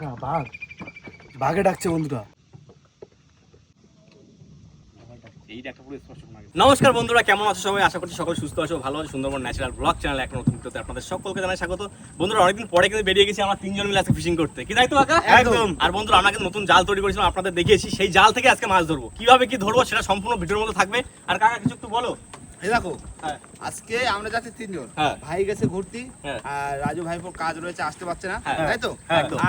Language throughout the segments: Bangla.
কাকা বাঘ। বাঘে ডাকছে বন্ধুরা। নমস্কার বন্ধুরা কেমন আছো সবাই? আশা করছি সকল সুস্থ আছো ভালো আছো। সুন্দরবন ন্যাচারাল ব্লগ চ্যানেল এক নতুন ভিডিওতে আপনাদের সকলকে জানাই স্বাগত। বন্ধুরা অনেকদিন পরে কিন্তু বেরিয়ে গেছি আমরা তিনজন মিলে আজকে ফিশিং করতে। কি তাই তো কাকা একদম। আর বন্ধুরা আমরা কিন্তু নতুন জাল তৈরি করেছিলাম আপনাদের দেখিয়েছি। সেই জাল থেকে আজকে মাছ ধরবো। কীভাবে কি ধরবো সেটা সম্পূর্ণ ভিডিওর মধ্যে থাকবে। আর কাকা কিছু একটু বলো। এই দেখো হ্যাঁ। আজকে আমরা যাচ্ছি তিনজন। হ্যাঁ। ভাই গেছে ঘুরতি হ্যাঁ। আর রাজু ভাই কাজ রয়েছে আসতে পারছে না। তাই তো?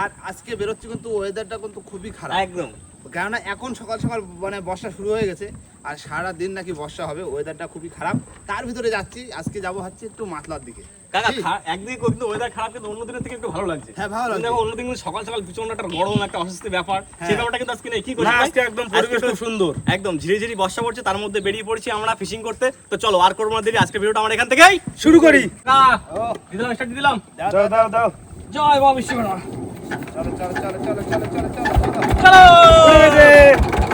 আর আজকে বেরোচ্ছি কিন্তু ওয়েদারটা কিন্তু খুবই খারাপ। একদম। কেননা এখন সকাল সকাল মানে বর্ষা শুরু হয়ে গেছে আর সারা দিন নাকি বর্ষা হবে ওয়েদারটা খুবই খারাপ। তার ভিতরে যাচ্ছি আজকে যাব হচ্ছে একটু মাতলার দিকে। কাকা একদিকে কিন্তু ওয়েদার খারাপ কিন্তু অন্য দিনের থেকে একটু ভালো লাগছে। হ্যাঁ, ভালো লাগছে। দেখো অন্যদিন সকাল সকাল ভীষণ একটা গরম একটা অস্বস্তি ব্যাপার। সেই হ্যাঁ। ব্যাপারটা কিন্তু আজকে নেই। কি করছি আজকে একদম পরিবেশ খুব সুন্দর। একদম ঝিরি ঝিরি বর্ষা পড়ছে তার মধ্যে বেরিয়ে পড়ছি আমরা ফিশিং করতে। তো চলো আর করব না দেরি আজকে ভিডিওটা আমরা এখান থেকেই শুরু করি। না দিলাম স্টার্ট দিলাম। দাও দাও দাও জয় বাবা বিশ্বকর্মা। চলো চলো চলো চলো চলো চলো চলো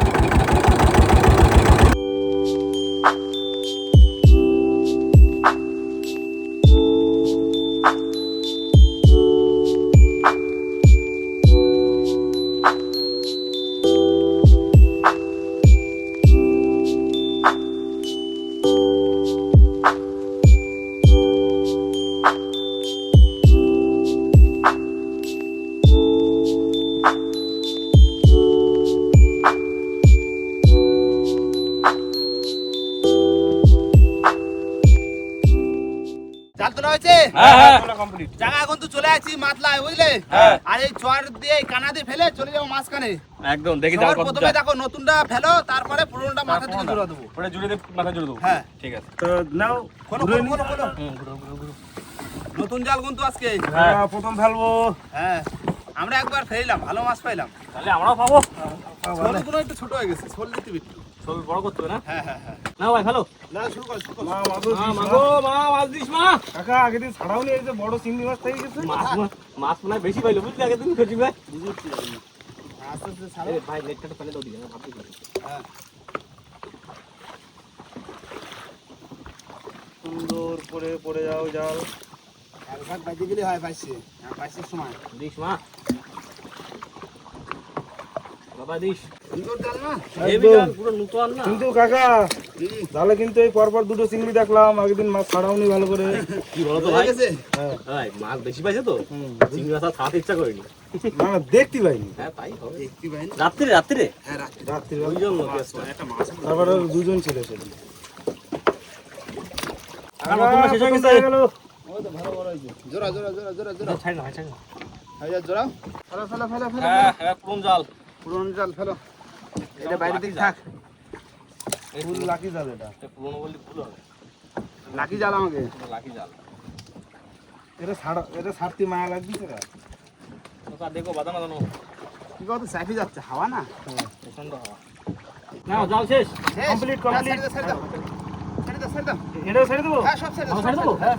জায়গা এখন তো চলে আসছি মাতলায় বুঝলে? হ্যাঁ। আর এই চর দিয়ে কানা দিয়ে ফেলে চলে যাব মাঝখানে। একদম দেখি প্রথমে দেখো নতুনটা ফেলো তারপরে পুরোনোটা মাথা থেকে জোড়া দেবো। ওটা জুড়ে দে মাথা জুড়ে দেবো। হ্যাঁ। ঠিক আছে। তো নাও নতুন জাল কিন্তু আজকে। হ্যাঁ। হ্যাঁ, প্রথম ফেলব। হ্যাঁ। আমরা একবার ফেললাম ভালো মাছ পাইলাম। তাহলে আমরাও পাবো। একটু ছোট হয়ে গেছে দিতে একটু বড় করতে হবে না? হ্যাঁ হ্যাঁ হ্যাঁ। না ভাই ভালো। না শুরু কর শুরু কর। মা মাগো মাগো মা মাছ দিস মা। কাকা আগে দিন ছাড়াও এই যে বড় চিংড়ি মাছ থেকে গেছে। মাছ মাছ মনে হয় বেশি পাইলো বুঝলি আগে তুমি করছি ভাই? আস্তে আস্তে ছাড়ো। ভাই নেটটা ফেলে দাও হ্যাঁ। সুন্দর করে পড়ে যাও জাল এক ভাগ বাইতে গেলে হয় পাইছে হ্যাঁ সময়। দিস মা। তাহলে কিন্তু দুটো দেখলাম মাছ ছাড়াওনি ভালো করে। হ্যাঁ পাইছে তো? খাওয়াতে ইচ্ছা করেনি। রাত্রে রাত্রে? দুজন ছিল সেদিন শেষ হয়ে জোরা জোরা জোড়া জোড়া জোড়া ফেলা ফেলা ফেলা। কোন জাল। পুরোনো জাল ফেলো। এটা বাইরে দিক থাক। ফুল লাকি জাল এটা। পুরনো বললে ভুল হবে। লাকি জাল আমাকে। লাকি জাল। এটা ছাড়া এটা ছাড়তে মায়া লাগছে রে ওটা দেখো বাদানো বাদানো কি কথা সাইফি যাচ্ছে হাওয়া না? প্রচণ্ড হাওয়া। না জাল শেষ। Complete, complete. ছেড়ে দাও ছেড়ে দাও ছেড়ে দাও এটাও ছেড়ে দেবো? হ্যাঁ সব ছেড়ে দাও ছেড়ে দেবো? হ্যাঁ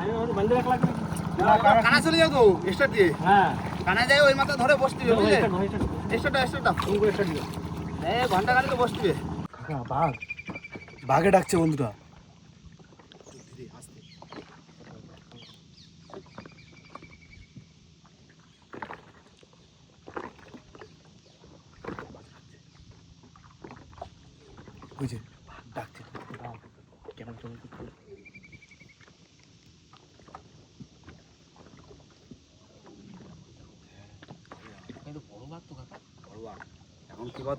আমি ওটা বান্ধে রাখলাম না, কানা চলে যাও তো স্টার্ট দিয়ে। হ্যাঁ। কানা যায় ওই মাথা ধরে বসতে হবে বুঝলে? এক্সট্রাটা এক্সট্রাটা তুমি এক্সট্রা দিও এ ঘণ্টা খালি তো বসতিবে বাঘ। বাঘে ডাকছে বন্ধুটা। বুঝে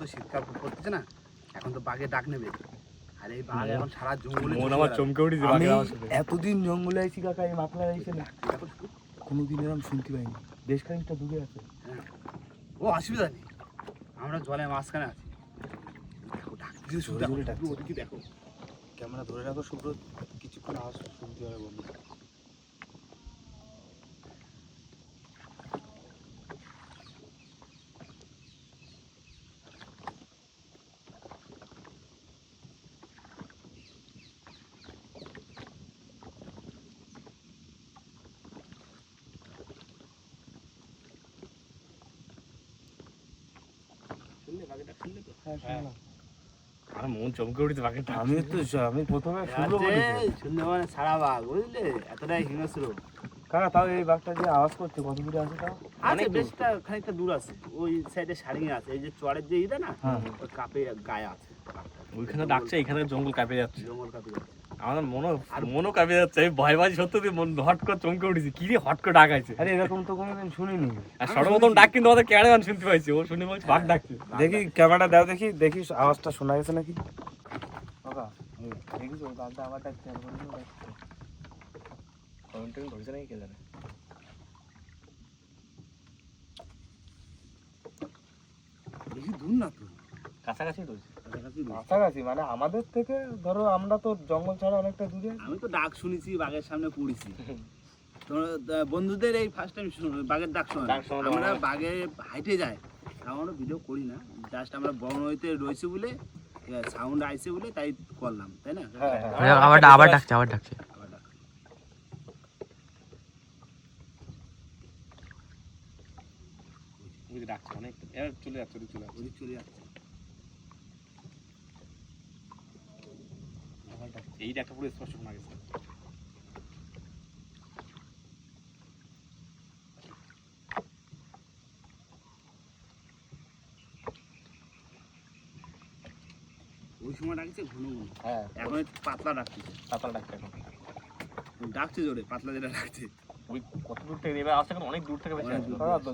কি শীতকাল খুব পড়তেছে না এখন তো বাঘে ডাক নেবে। আর এই বাঘ এখন সারা জঙ্গলে মন আমার চমকে উঠেছে আমি বাঘের আওয়াজ এতদিন জঙ্গলে আইছি কাকা এই মাতলা আইছে না। কোনোদিন এরকম শুনতে পাইনি। বেশ খানিকটা দূরে আছে। হ্যাঁ। ও অসুবিধা নেই। আমরা জলে মাঝখানে আছি। দেখো ডাক দিয়েছে, জোরে দেখো, ওদিকে দেখো। ক্যামেরা ধরে রাখো শুভ্র কিছুক্ষণ আওয়াজ শুনতে হবে বন্ধু হ্যাঁ শুনলাম। আমার মন চমকে উঠেছে আমি তো আমি প্রথমে মানে সারা বাঘ বুঝলে? এতটাই হিংস্র। কাকা তাও এই বাঘটা যে আওয়াজ করছে কত দূরে আছে তাও? আছে বেশটা খানিকটা দূর আছে। ওই সাইডে সারিং আছে এই যে চড়ের যে না হ্যাঁ। কাপে গায়ে আছে। ওইখানে ডাকছে এখানে জঙ্গল কাঁপে যাচ্ছে। জঙ্গল কাঁপে যাচ্ছে। আমার আর মনও কাঁপে যাচ্ছে আমি ভয় পাচ্ছি সত্যি মন হট করে চমকে উঠেছি। কি রে হট করে ডাকাইছে? আরে এরকম তো কোনোদিন শুনিনি। আর সর্বপ্রথম ডাক কিন্তু আমাদের ক্যামেরাম্যান শুনতে পাইছে ও শুনে বলছে বাঘ ডাকছে। দেখি ক্যামেরাটা দাও দেখি দেখি আওয়াজটা শোনা গেছে নাকি? বাবা দেখিস ওই বাঘটা আবার ডাকছে ধরেছে নাকি কে জানে? বেশি দূর না তো। কাছাকাছি ধরেছে। কাছাকাছি মানে আমাদের থেকে ধরো আমরা তো জঙ্গল ছাড়া অনেকটা দূরে। আমি তো ডাক শুনেছি বাঘের সামনে পড়েছি তোমরা বন্ধুদের এই ফার্স্ট টাইম বাঘের ডাক শোনা ডাক শোনা তো আমরা বাঘে হাইটে যাই আমরা ভিডিও করি না। জাস্ট আমরা বড় নদীতে রয়েছে বলে সাউন্ড আইছে বলে তাই করলাম তাই না? হ্যাঁ হ্যাঁ। আবার আবার ডাকছে আবার ডাকছে। আবার ডাক। বুঝে ডাকছে অনেক এবার চলে যাচ্ছে চলে যাচ্ছে। চলে যাচ্ছে। এই ডাকটা পুরো স্পষ্ট শোনা গেছে। ওই সময় ডাকছে ঘন ঘন। হ্যাঁ। এখন একটু পাতলা ডাকছে। পাতাল ডাকছে এখন। ডাকছে জোরে পাতলা যেটা ডাকছে। ওই কত দূর থেকে এবার আসছে অনেক দূর থেকে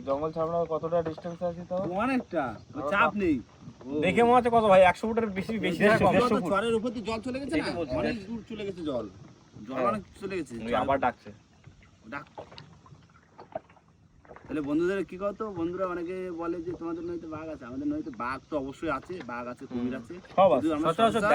জঙ্গল ছাড়া কতটা ডিস্টেন্স আছে তাও? অনেকটা চাপ নেই। দেখে মনে হচ্ছে কত ভাই? একশো ফুটের বেশি বেশি। চরের উপর দিয়ে জল চলে গেছে না? অনেক দূর চলে গেছে জল। জল হ্যাঁ। অনেক চলে গেছে। আবার ডাকছে। ডাক। তাহলে বন্ধুদের কি কত বন্ধুরা অনেকে বলে যে তোমাদের নদীতে বাঘ আছে। আমাদের নদীতে বাঘ তো অবশ্যই আছে। বাঘ আছে কুমির আছে।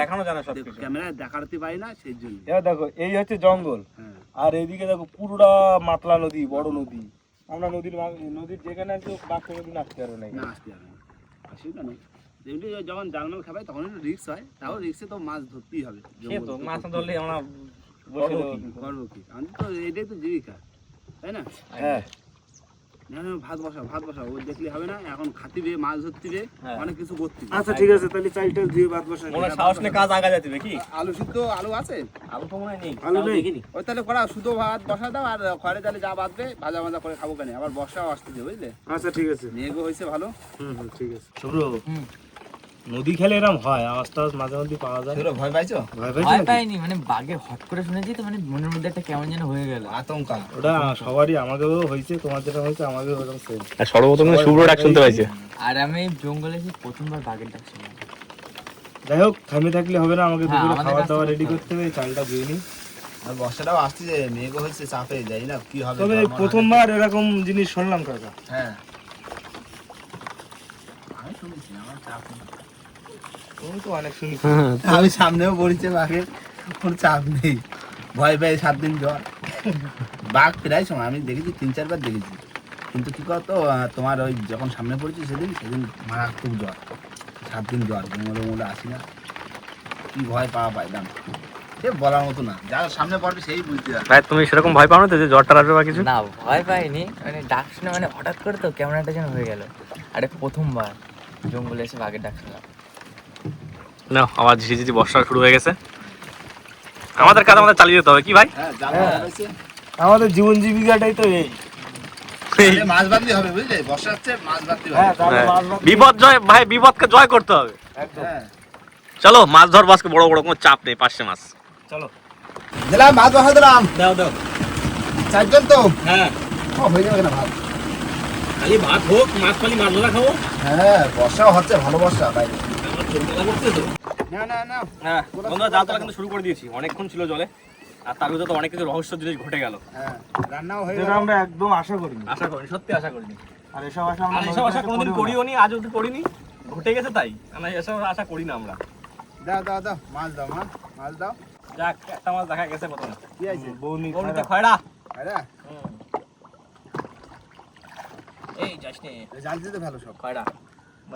দেখানো যায় না সব ক্যামেরায় দেখাতে পারি না সেই জন্য। এবার দেখো এই হচ্ছে জঙ্গল। হ্যাঁ। আর এইদিকে দেখো পুরোটা মাতলা নদী বড় নদী। আমরা নদীর নদীর যেখানে আছে বাঘ কোনোদিন আসতে পারবে না না। আসতে হবে না অসুবিধা নেই যেমনি যখন জাল মাল খাবাই তখন একটু রিক্স হয়। তাও রিক্সে তো মাছ ধরতেই হবে। সে তো মাছ না ধরলে আমরা বসে করব কি? কি? কি? আমাদের তো এটাই তো জীবিকা তাই না? হ্যাঁ। ভাত বসা ভাত বসা ও দেখলে হবে না এখন খাতিবে মাছ ধরতিবে হ্যাঁ। অনেক কিছু করতে আচ্ছা ঠিক আছে তাহলে চাইটা দিয়ে বাদ বসা মনে সাহস নিয়ে কাজ আগা নাকি আলু সিদ্ধ আলু আছে? আলু তো মনে নেই আলু নেই? ওই তাহলে করা শুধু ভাত বসা দাও আর খড়ে তাহলে যা বাঁধবে ভাজা ভাজা করে খাব কেন? আবার বর্ষাও আসতে দিয়ে বুঝলে? আচ্ছা ঠিক আছে। মেঘও হয়েছে ভালো। হুম হুম ঠিক আছে। শুভ্র। নদী খেলে এরকম হয় আওয়াজ টাওয়াজ মাঝে মধ্যে পাওয়া যায়। ভয় পাইছো? ভয় ভয় পাইছো নাকি? পাইনি মানে বাঘে হট করে শুনেছি তো মানে মনের মধ্যে একটা কেমন যেন হয়ে গেল। আতঙ্কা। ওটা সবারই আমাকেও হয়েছে তোমার যেটা হয়েছে আমাকেও ওরকম সেম আর সর্বপ্রথম শুভ্র ডাক শুনতে পাইছে। আর আমি জঙ্গলে এসে প্রথমবার বাঘের ডাক শুনলাম যাই হোক থেমে থাকলে হবে না আমাকে হ্যাঁ, দুপুরে খাওয়া দাওয়া রেডি করতে হবে চালটা ধুয়ে নিই। আর বর্ষাটাও আসছে মেঘও হয়েছে চাপে যাই না কি হবে তবে প্রথমবার এরকম জিনিস শুনলাম কাকা। হ্যাঁ। আমি শুনেছি আমার চাপ নেই। তুমি তো অনেক শুনি আমি সামনেও পড়েছে বাঘের কোনো চাপ নেই। ভয় পেয়ে সাত দিন জ্বর। বাঘ প্রায় সময় আমি দেখেছি তিন চারবার দেখেছি। কিন্তু কি করতো তোমার ওই যখন সামনে পড়েছি সেদিন সেদিন মারাত্মক জ্বর। সাত দিন জ্বর মোড়ে মোড়ে আসি না। কি ভয় পাওয়া পাইলাম। সে বলার মতো না। যার সামনে পড়বে সেই বুঝতে পারবে। ভাই তুমি সেরকম ভয় পাও না তো যে জ্বরটা আসবে বা কিছু? না ভয় পাইনি। মানে ডাক শুনে মানে হঠাৎ করে তো কেমন একটা যেন হয়ে গেল। আরে প্রথমবার। জঙ্গলে এসে বাঘের ডাক শুনলাম। না আবার ঝিঝি ঝিঝি বর্ষা শুরু হয়ে গেছে। আমাদের কাজ আমাদের চালিয়ে যেতে হবে কি ভাই? হ্যাঁ হ্যাঁ। আমাদের জীবন জীবিকাটাই তো এই। মাছ বাঁধতে হবে বুঝলে? বর্ষা হচ্ছে মাছ বাঁধতে হ্যাঁ হবে তাহলে। মাছ ভাত বিপদ জয় ভাই বিপদকে জয় করতে হবে। হ্যাঁ। চলো মাছ ধরবো আজকে বড় বড় কোনো চাপ নেই পাঁচশে মাছ। চলো। দিলাম মাছ বসা দিলাম দাও দাও। চারজন তো? হ্যাঁ। হয়ে যাবে না ভাত? খালি ভাত হোক মাছ খালি মাছ ধরা খাব। হ্যাঁ বর্ষাও হচ্ছে ভালো বর্ষা বাইরে তো বন্ধুরা জাল তোলা কিন্তু শুরু করে দিয়েছি। অনেকক্ষণ ছিল জলে। আর তার ভিতরে তো অনেক কিছু রহস্য জিনিস ঘটে গেল। হ্যাঁ রান্নাও হয়ে গেল। আমরা একদম আশা করিনি। আশা করিনি সত্যি আশা করিনি। আর এসব আশা আমরা এসব আশা কোনোদিন করিও না। নি আজ অব্দি করিনি। ঘটে গেছে তাই। আমরা এসব আশা করি না আমরা। দাও দাও দাও মাছ দাও মা। মাছ দাও। যাক একটা মাছ দেখা গেছে প্রথমে। কি আছে বৌনি। খয়রা। আরে এই যাস নে। জাল দিতে ভালো সব। খয়রা।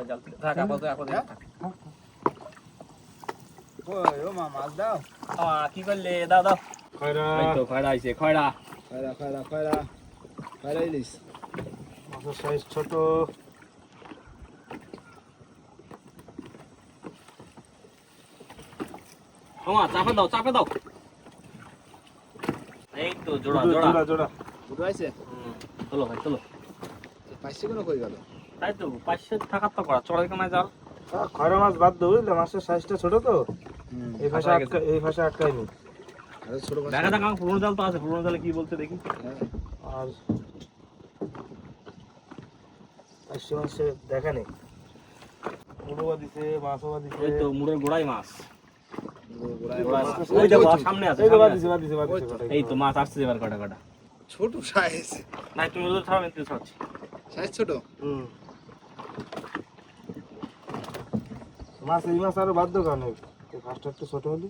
জাল থেকে থাক আপাতত আপাতত হ্যাঁ? থাক। ও মা মাছ দাও? কি করলে? দাও দাও। খয়রা, তো খয়রা আইছে খয়রা। খয়রা খয়রা খয়রা। খয়রা ইলিশ মাছের সাইজ ছোট। ওমা চাপে দাও চাপে দাও। এই তো জোড়া জোড়া। জোড়া। জোড়া আছে চলো ভাই চলো পাঁচশো কোনো কই গেল তাই তো পাঁচশো টাকার তো করা চড়াই কামায় জাল। খয়রা মাছ বাদ দেবো মাছের সাইজটা ছোট তো। এই ভাষা আটকা আটকা এই ভাষা আটকায়নি আরে দেখা যাক আমার পুরোনো জাল তো আছে পুরোনো জালে কি বলতে দেখি। আর পাঁচশো মাসে দেখা নেই। মুড়োবা দিছে দিছে। ওই তো মুড়ের গোড়াই মাছ। গোড়ায়। ওই দেখো সামনে আছে এই তো আসছে এবার কটা কটা। ছোট সাইজ না তুমি ওদের ছাড়াও আমি ছাড়ছি। সাইজ ছোট? হুম। মাছ এই মাছ আরও বাধ্য কারণ ফার্স্ট একটু ছোট হলি।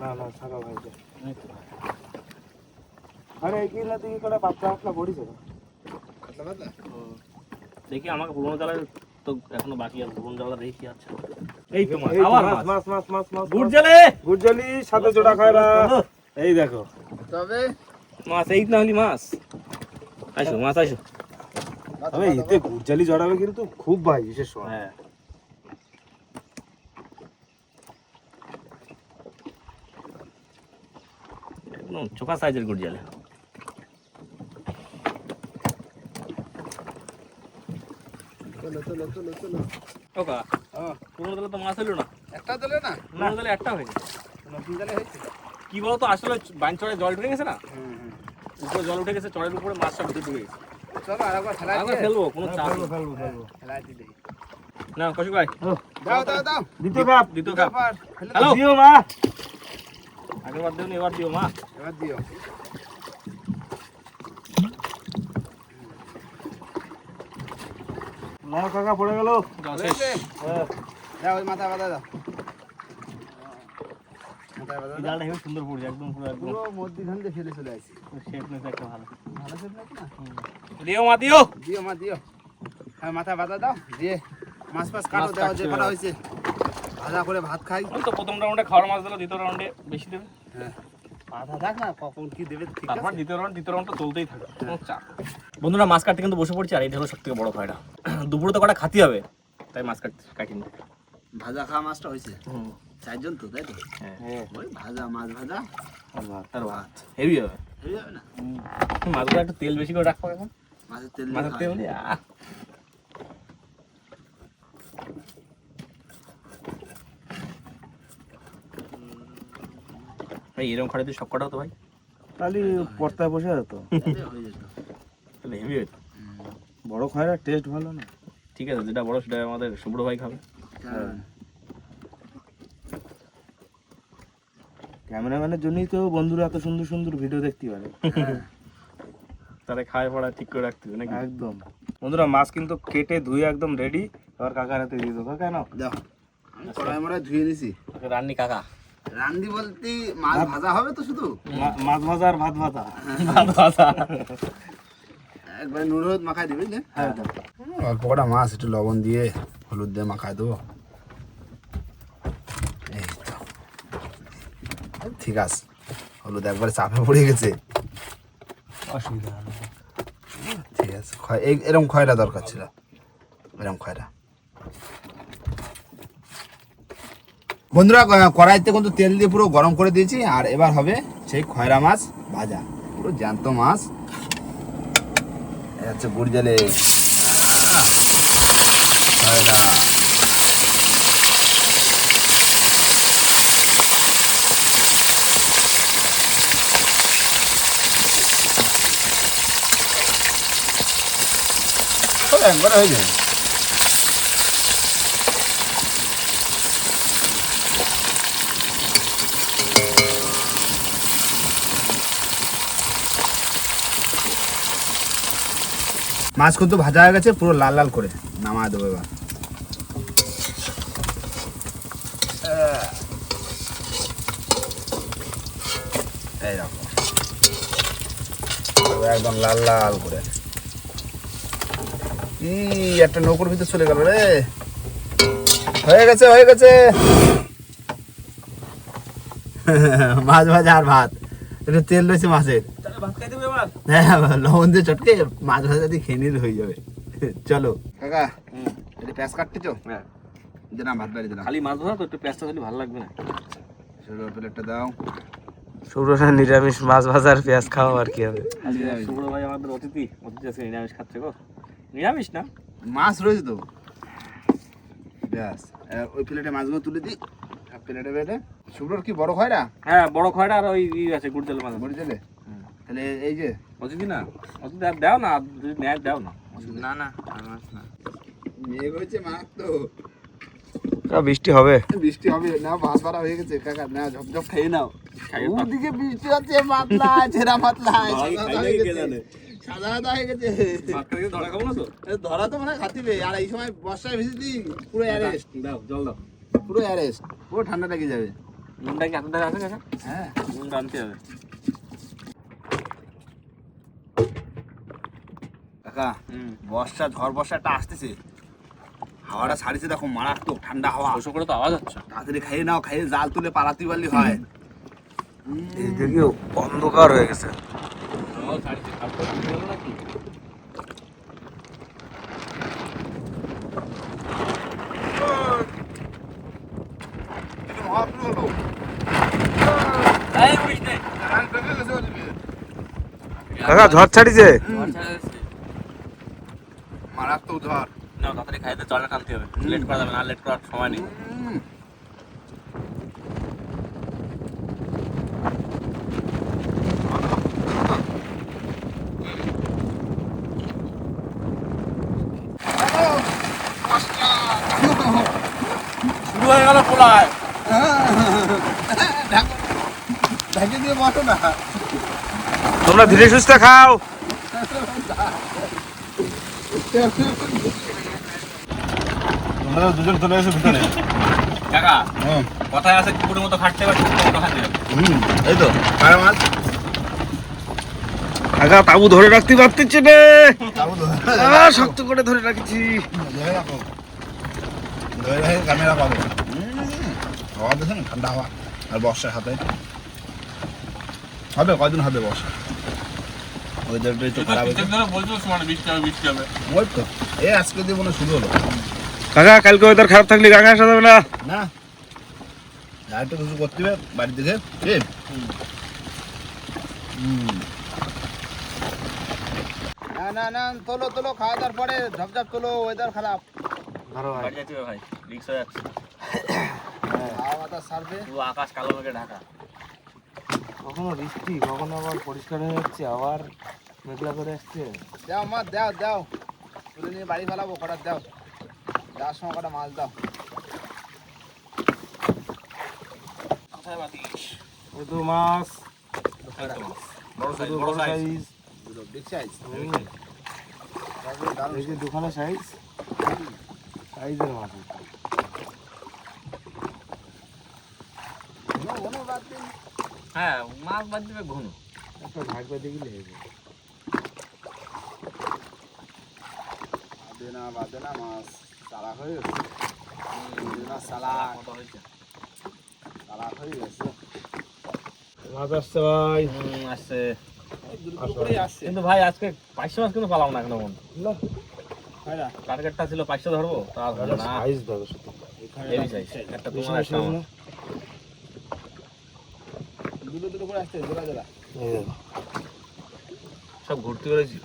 না না ছাড়া ভাই আরে কি না তুই করে পাতলা পাতলা পড়িছে কাতলা পাতলা দেখি আমাকে পুরোনো জালের তো এখনও বাকি আছে পুরোনো জালটা দেখি কি আছে। এই তো মাছ আবার মাছ। মাছ মাছ মাছ মাছ মাছ। গুড় জালে গুরজালি সাথে জোড়া খায়রা এই দেখো। তবে? মাছ এই না হলি মাছ। আইসো মাছ আইসো। তবে এতে গুরজালি জড়াবে কিন্তু খুব ভাই বিশেষ হ্যাঁ। একদম চোখা সাইজের গুড় জালে চলো চলো চলো। চলো ওকা পুরোনো জালে তো মাছ হলো না? একটা দিলে না? পুরোনো জালে একটা হয়েছে। নতুন জালে হয়েছে? কি বলতো আসলে বান চড়ে জল ঢুকে গেছে না? উপরে জল উঠে গেছে চড়ের উপরে মাছটা ঢুকে গেছে। চলো আরেকবার খেলা ফেলব কোনো চাপ ফেলব নেই। ফেলব ফেলব খেলা দিলে না কৌশিক ভাই। দাও দাও দাও। দ্বিতীয় কাপ। দ্বিতীয় কাপ। হ্যালো। দিও মা। আগের বার দিও এবার দিও মা। এবার দিও। না কাকা পড়ে গেল। শেষ। হ্যাঁ। দাও ওই মাথা বাঁধা দাও মাথায় বাঁধা এই দাও জালটা হেবি সুন্দর পড়ছে একদম পুরো একদম। পুরো মধ্যখান দিয়ে ফেলে চলে আসি শেপ একটা ভালো। ভালো সেট না? দিও মা দিও। দিও মা দিও। হ্যাঁ মাথা বাঁধা দাও দিয়ে মাছ ফাছ কাটো মাছ যে কাটছে হয়েছে। ভাজা করে ভাত খাই। তো প্রথম রাউন্ডে খাওয়ার মাছ দিলো দ্বিতীয় রাউন্ডে বেশি দেবে। হ্যাঁ। থাক না কখন কি দেবে তারপর আছে। দ্বিতীয় রাউন্ড দ্বিতীয় তো চলতেই থাকে কোনো বন্ধুরা মাছ কাটতে কিন্তু বসে পড়ছি আর এটা হলো সব থেকে বড় ভয়টা দুপুরে তো কটা খাতি হবে তাই মাছ কাটতে কাটিনি। ভাজা খাওয়া মাছটা হয়েছে। চারজন তো তাই তো? হ্যাঁ। ওই ভাজা মাছ ভাজা। তার ভাত। হেভি হবে? হয়ে যাবে না? মাছগুলো একটু তেল বেশি করে রাখব এখন। মাছের তেল মাছের তেল আহ। ভাই এরকম খাড়াতে সব কটা হতো ভাই? তাহলে পর্তায় বসে যেত। তাহলে হয়ে যেত। তাহলে হেভি হতো বড় খয়রা টেস্ট ভালো না। ঠিক আছে যেটা বড় সেটা আমাদের শুভ্র ভাই খাবে। হ্যাঁ। ক্যামেরাম্যানের জন্যই তো বন্ধুরা এত সুন্দর সুন্দর ভিডিও দেখতে পারে। হ্যাঁ। তাহলে খাওয়া পড়া ঠিক করে রাখতে হবে নাকি? একদম। বন্ধুরা মাছ কিন্তু কেটে ধুয়ে একদম রেডি এবার কাকার হাতে দিয়ে দেবো কেন? দাও। আমি কড়াই মড়াই ধুয়ে ওকে রান্নি কাকা। রান্দি বলতে মাছ ভাজা হবে তো শুধু? মাছ ভাজা আর ভাত ভাজা। ভাত ভাজা। একবার নুন হলুদ মাখাই দিবি না। হ্যাঁ অল্প কটা মাছ একটু লবণ দিয়ে হলুদ দিয়ে মাখাই দেবো এই তো ঠিক আছে। হলুদ একবারে চাপে পড়ে গেছে। অসুবিধা ঠিক আছে এই এরকম খয়রা দরকার ছিল। এরকম খয়রা। বন্ধুরা কড়াইতে কিন্তু তেল দিয়ে পুরো গরম করে দিয়েছি আর এবার হবে সেই খয়রা মাছ ভাজা। পুরো জ্যান্ত মাছ। হচ্ছে গুড় জলে। খয়রা সব মাছ কিন্তু ভাজা হয়ে গেছে, পুরো লাল লাল করে। নামা দেবো এবার। একদম লাল লাল করে। ই একটা নৌকোর ভিতর চলে গেল রে। হয়ে গেছে হয়ে গেছে। মাছ ভাজা আর ভাত। একটু তেল রয়েছে মাছের। তাহলে ভাত খাই দেবে এবার? হ্যাঁ লবণ দিয়ে চটকে মাছ ভাজা দিয়ে খেয়ে নিলে হয়ে যাবে। চলো। কাকা এটা প্যাঁচ কাটতেছো? হ্যাঁ। দিলাম ভাত বাড়ি দিলাম খালি মাছ ভাজা তো একটু পেঁয়াজটা দিলে ভালো লাগবে না। চলো প্লেটটা দাও। শুক্রবার নিরামিষ মাছ ভাজার পেঁয়াজ খাওয়া আর কি হবে? শুভ্র ভাই আমাদের অতিথি। অতিথি আজকে নিরামিষ খাচ্ছে গো। নিরামিষ না? মাছ রয়েছে তো। ব্যাস ওই প্লেটে মাছগুলো তুলে দিই প্লেটে প্লেটে শুভ্রর কি বড় খয়রা? হ্যাঁ বড় খয়রা আর ওই ই আছে মাছ বড়ি তাহলে এই যে। অতিথি না অতিথি আর দাও না যদি নেয় দাও না। না না মাছ না। মেঘ হয়েছে মাছ তো। বৃষ্টি হবে? বৃষ্টি হবে না ভাত ভরা হয়ে গেছে কাকা না ঝপঝপ খেয়ে নাও। ওদিকে বৃষ্টি হচ্ছে মাতলা ছেঁড়া মাতলা সাদা সাদা খাইলেই হয়ে গেছে। জানে। সাদা সাদা হয়ে গেছে ভাত খেয়ে ধরা খাব না তো? ধরা তো মনে খাতিবে আর এই সময় বর্ষায় ভিজেছি পুরো অ্যারেস্ট দাও জল দাও। পুরো অ্যারেস্ট পুরো ঠান্ডা লেগে যাবে। নুনটা কি হাতের আছে কাকা হ্যাঁ। নুনটা আনতে হবে। কাকা বর্ষা ঝড় বর্ষাটা আসতেছে। হাওয়াটা ছাড়িছে দেখো মারাত্মক ঠান্ডা হাওয়া। শোষো করে তো আওয়াজ হচ্ছে। তাড়াতাড়ি খাইয়ে নাও খাইয়ে জাল তুলে পালাতি পারলি হয়। এই দেখি অন্ধকার হয়ে গেছে। ঝড় ছাড়িছে? মারাত্মক ঝড়। না তাড়াতাড়ি খাইতে জলটা টানতে হবে। লেট করা যাবে না লেট করার সময় নেই উম। শুরু হয়ে গেল পোলায় ঢেকে দিয়ে বসো না তোমরা ধীরে সুস্থে খাও। তোমরা দুজন চলে এসো ভিতরে। কাকা হুম কথায় আছে কুকুরের মতো খাটতে হুম, এই তো। কারা মাছ? কাকা তাবু ধরে রাখতে পারতেছে শক্ত করে ধরে রাখছি। ধরে রাখো। ক্যামেরা পাবো। হাওয়া দেখেন ঠান্ডা হাওয়া। আর বর্ষার হাতে। হবে কয়দিন হবে বর্ষা? ওয়েদারটাই তো খারাপ হয়েছে বলছো সময় বৃষ্টি হবে বৃষ্টি হবে। ওই তো। এই আজকে দিয়ে মনে শুরু হলো। কাকা কালকে ওয়েদার খারাপ থাকলে গাঙা আসা যাবে না? না। একটু কিছু করতে হবে বাড়ি থেকে ঠিক না না না তোলো তোলো খাওয়া দাওয়ার পরে ঝপঝপ তোলো ওয়েদার খারাপ। বাড়ি যেতে হবে ভাই রিক্স হয়ে যাচ্ছে। হাওয়া বাতাস সারবে পুরো আকাশ কালো মেঘে ঢাকা। কখনো বৃষ্টি কখনো আবার পরিষ্কার হয়ে যাচ্ছে আবার মেঘলা করে আসছে। দাও মা দাও দাও। তুলে নিয়ে বাড়ি ফেলাবো কটা দাও। যাওয়ার সময় কটা মাছ দাও। মাছ। শুধু যে দোকানে সাইজ। সাইজের মাছ। হ্যাঁ মাছ বাদ দিবে ঘন একটা ভাগ বেঁধে গেলে হয়ে যাবে। বাদে না বাদে না মাছ চালা হয়ে গেছে। মাছ চালা কত হয়েছে? চালা হয়ে গেছে। মাছ আসছে ভাই। আসছে। কিন্তু ভাই আজকে পাঁচশো মাছ কিন্তু পালাম না এখন মন টার্গেটটা ছিল পাঁচশো ধরবো তা ধরবো না। সাইজ দেখো শুধু। একটা তোমার বেশি একটা আমার। না দুটো দুটো করে আসছে জোড়া জোড়া এই দেখো সব ঘুরতে পেরেছি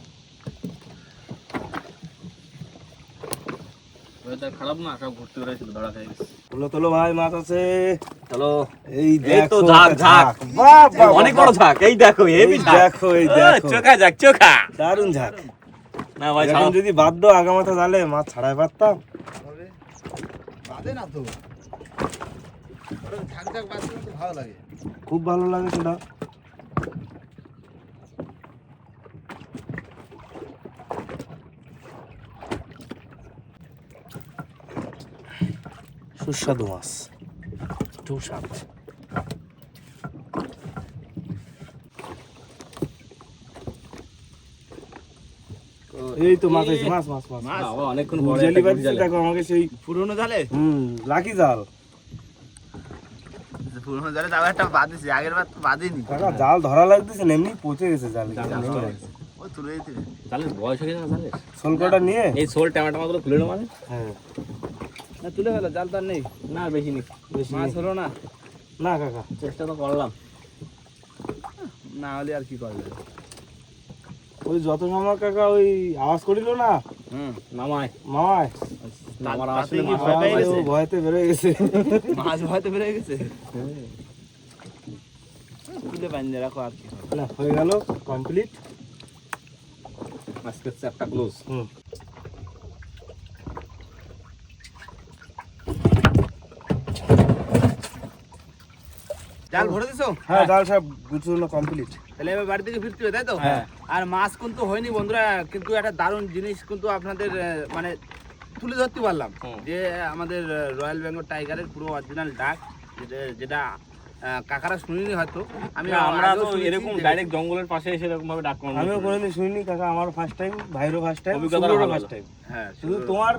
ওয়েদার খারাপ না সব ঘুরতে পেরেছিল ধরা খেয়ে গেছে। তোলো তোলো ভাই মাছ আছে। চলো এই এই দেখো ঝাঁক, একটা ঝাঁক। বাহ, বাহ, অনেক বড় ঝাঁক এই দেখো হেভি এই দেখো এই দেখো। চোখা যাক চোখা। দারুণ ঝাঁক। না ভাই এখন যদি বাদ আগামাথা জালে মাছ ছাড়াই পারতাম। বাদে না তো। ভালো লাগে। খুব ভালো লাগে সেটা। সুস্বাদু মাছ। সুস্বাদ। এই তো মাছ মাছ মাছ মাছ। অনেকক্ষণ। দেখো আমাকে সেই পুরোনো জালে? হুম লাকি জাল। পুরোনো জালে তাও একটা বাঁধেছি আগের বার তো বাঁধেনি। কাকা জাল ধরা লাগতেছে না, এমনি পচে গেছে জাল ও তুলে দিতে জালে বয়স হয়ে গেছে না সোলকটা নিয়ে? এই সোল টমেটো মাগুলো খুলে নেব মানে। হ্যাঁ। না তুলে ফেলো জাল তো আর নেই। না বেশি নেই বেশি মাছ হলো না। না কাকা। চেষ্টা তো করলাম। না হলে আর কি করবে? ওই যত সময় কাকা ওই আওয়াজ করিল না? হুম নামায়। মামায় আমার আসলে ভয়তে বেরোয় গেছে। মাছ ভয়তে বেড়ে গেছে? তুলে বান্ধে রাখো আর কি না হয়ে গেল কমপ্লিট চ্যাপটা ক্লোজ হুম। জাল ভরে দিছো? হ্যাঁ ডাল সব গুছানো কমপ্লিট তাহলে এবার বাড়ি থেকে ফিরতে হবে তাই তো? হ্যাঁ। আর মাছ কিন্তু হয়নি বন্ধুরা কিন্তু একটা দারুণ জিনিস কিন্তু আপনাদের মানে তুলে ধরতে পারলাম। যে আমাদের রয়্যাল বেঙ্গল টাইগারের পুরো অরিজিনাল ডাক যেটা- যেটা কাকারা শুনিনি হয়তো। আমি আমরা তো এরকম ডাইরেক্ট জঙ্গলের পাশে এসে এরকম ভাবে ডাক আমিও কোনোদিন শুনিনি কাকা আমার ফার্স্ট টাইম ভাইরও ফার্স্ট টাইম অভিজ্ঞতা ফার্স্ট টাইম হ্যাঁ শুধু তোমার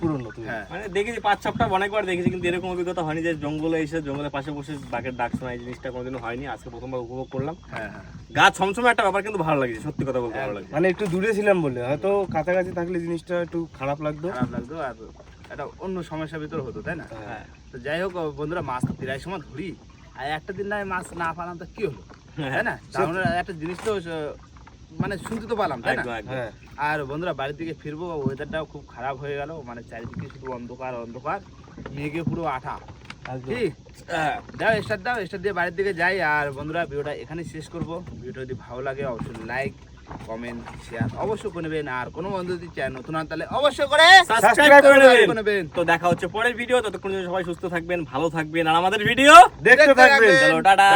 পুরনো তুমি হ্যাঁ। মানে দেখেছি পাঁচ সপ্তাহ অনেকবার দেখেছি কিন্তু এরকম অভিজ্ঞতা হয়নি যে জঙ্গলে এসে জঙ্গলের পাশে বসে বাঘের ডাক শোনা এই জিনিসটা কোনোদিনও হয়নি। আজকে প্রথমবার উপভোগ করলাম। হ্যাঁ হ্যাঁ। গা ছমছমে একটা ব্যাপার কিন্তু ভালো লাগছে সত্যি কথা বলতে ভালো লাগছে। মানে একটু দূরে ছিলাম বলে হয়তো কাছাকাছি থাকলে জিনিসটা একটু খারাপ লাগতো। খারাপ লাগতো আর একটা অন্য সমস্যার ভিতর হতো তাই না? হ্যাঁ। তো যাই হোক বন্ধুরা মাছ তো প্রায় সময় ধরি। আর একটা দিন নাই মাছ না পালাম তো কি হলো? তাই না? একটা জিনিস তো মানে শুনতে তো পালাম তাই না? হ্যাঁ। আর বন্ধুরা বাড়ির দিকে ফিরবো ওয়েদারটাও খুব খারাপ হয়ে গেল মানে চারিদিকে শুধু অন্ধকার অন্ধকার। মেঘে পুরো আঠা। একদম। কি? হ্যাঁ। দাও স্টার দাও স্টার দিয়ে বাড়ির দিকে যাই। আর বন্ধুরা ভিডিওটা এখানে শেষ করব। ভিডিওটা যদি ভালো লাগে অবশ্যই লাইক কমেন্ট শেয়ার অবশ্যই করে নেবেন। আর কোনো বন্ধু যদি চায় নতুন হন তাহলে অবশ্যই করে সাবস্ক্রাইব করে নেবেন। তো দেখা হচ্ছে পরের ভিডিও ততক্ষণ সবাই সুস্থ থাকবেন ভালো থাকবেন। আর আমাদের ভিডিও দেখতে থাকবেন। চলো টাটা।